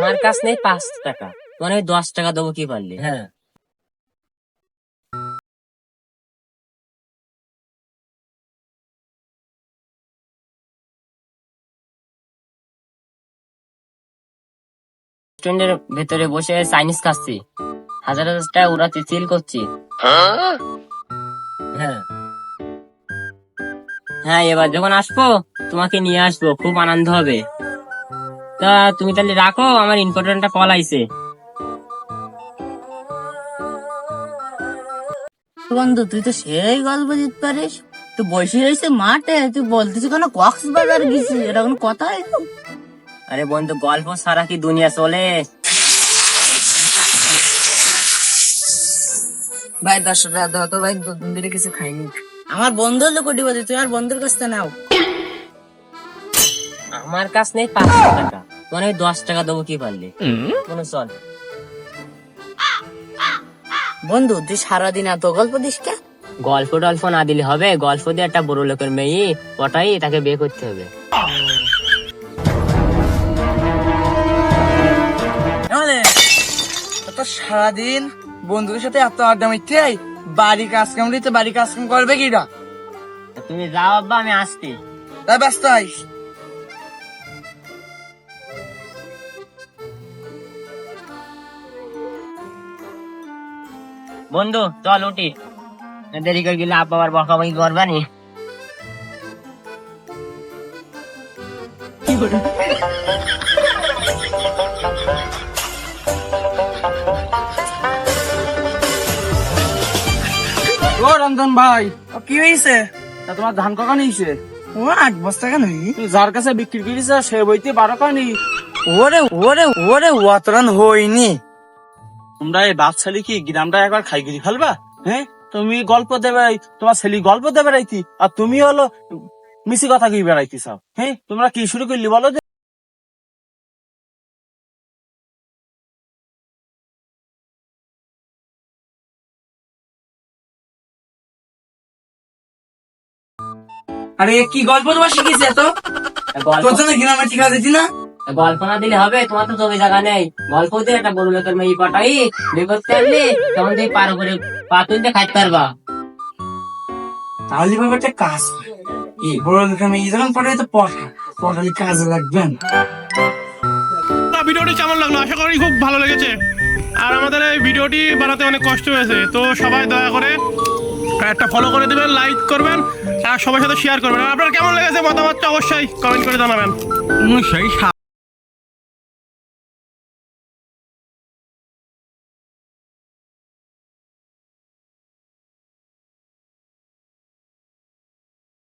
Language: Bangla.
আমার কাছ নেই পাঁচ টাকা। তোমার ওই দশ টাকা দেবো কি পারলি হ্যাঁ। রেস্টুরেন্টের ভেতরে বসে চাইনিজ খাচ্ছি। হাজার হাজার টাকা উড়াতে চিল করছি। হ্যাঁ। হ্যাঁ এবার যখন আসব তোমাকে নিয়ে আসব খুব আনন্দ হবে। তা তুমি তাহলে রাখো আমার ইম্পর্টেন্ট কল আইছে। বন্ধু তুই তো সেই গল্প দিতে পারিস। তুই বসে রয়েছে মাঠে তুই বলতেছিস কেন কক্সবাজার গেছি এটা কোনো কথা? আরে বন্ধু গল্প সারা কি দুনিয়া চলে? ভাই দাও তো ভাই দুদিন কিছু খাইনি। আমার বন্ধু হলো কোটিপতি তুই আর বন্ধুর কাছ থেকে নাও। আমার কাছ নেই পাঁচশো টাকা। মানে ওই দশ টাকা দেবো কি পারলি? কোনো চল। বন্ধু তুই সারাদিন এত গল্প দিস কে গল্প টল্প না দিলে হবে। গল্প দিয়ে একটা বড় লোকের মেয়ে ওটাই তাকে বিয়ে করতে হবে। সারাদিন বন্ধুদের সাথে এত আড্ডা মিথ্যে বাড়ি কাজ কাম দিতে বাড়ি কাজ কাম করবে কিরা তা তুমি যাও আব্বা আমি আসছি। তাই ব্যস্ত আইস। বন্ধু চল উঠি। দেরি করে গেলে আব্বা আবার বকাবকি করবানি ও রঞ্জন ভাই ও কি হয়েছে তা তোমার ধান কখন হয়েছে ও আট বস্তা কেন যার কাছে বিক্রি করিস সে বইতে বারো কানি ওরে ওরে ওরে অতরান হইনি। তোমরা এই বাচ্চালি কি গ্রামটা একবার খাই গিরি ফেলবা? হ্যাঁ? তুমি গল্প দেবে তোমার ছেলে গল্প দেবে রাইতি আর তুমি হলো মিশি কথা কি বেড়াইতে চাও হ্যাঁ? তোমরা কি শুরু করলি বলো আরে কি গল্প তোমার শিখেছে তো গল্প তোর জন্য গ্রামে ঠিকা দিতি না? গল্প না দিলে হবে তোমার তো জমি জায়গা নেই। গল্প দিয়ে একটা বড় লোকের মেয়ে পাঠাই করতে পারলে তখন তুমি পার করে পা তুলতে খাইতে পারবা। তাহলে ভাবে একটা কাজ এই বড় লোকের মেয়ে যখন পড়ে তো পড়া পড়ালে কাজে লাগবে না। ভিডিওটি কেমন লাগল? আশা করি খুব ভালো লেগেছে। আর আমাদের এই ভিডিওটি বানাতে অনেক কষ্ট হয়েছে তো সবাই দয়া করে একটা ফলো করে দিবেন লাইক করবেন আর সবার সাথে শেয়ার করবেন। আর আপনার কেমন লেগেছে মতামতটা অবশ্যই কমেন্ট করে জানাবেন। সেই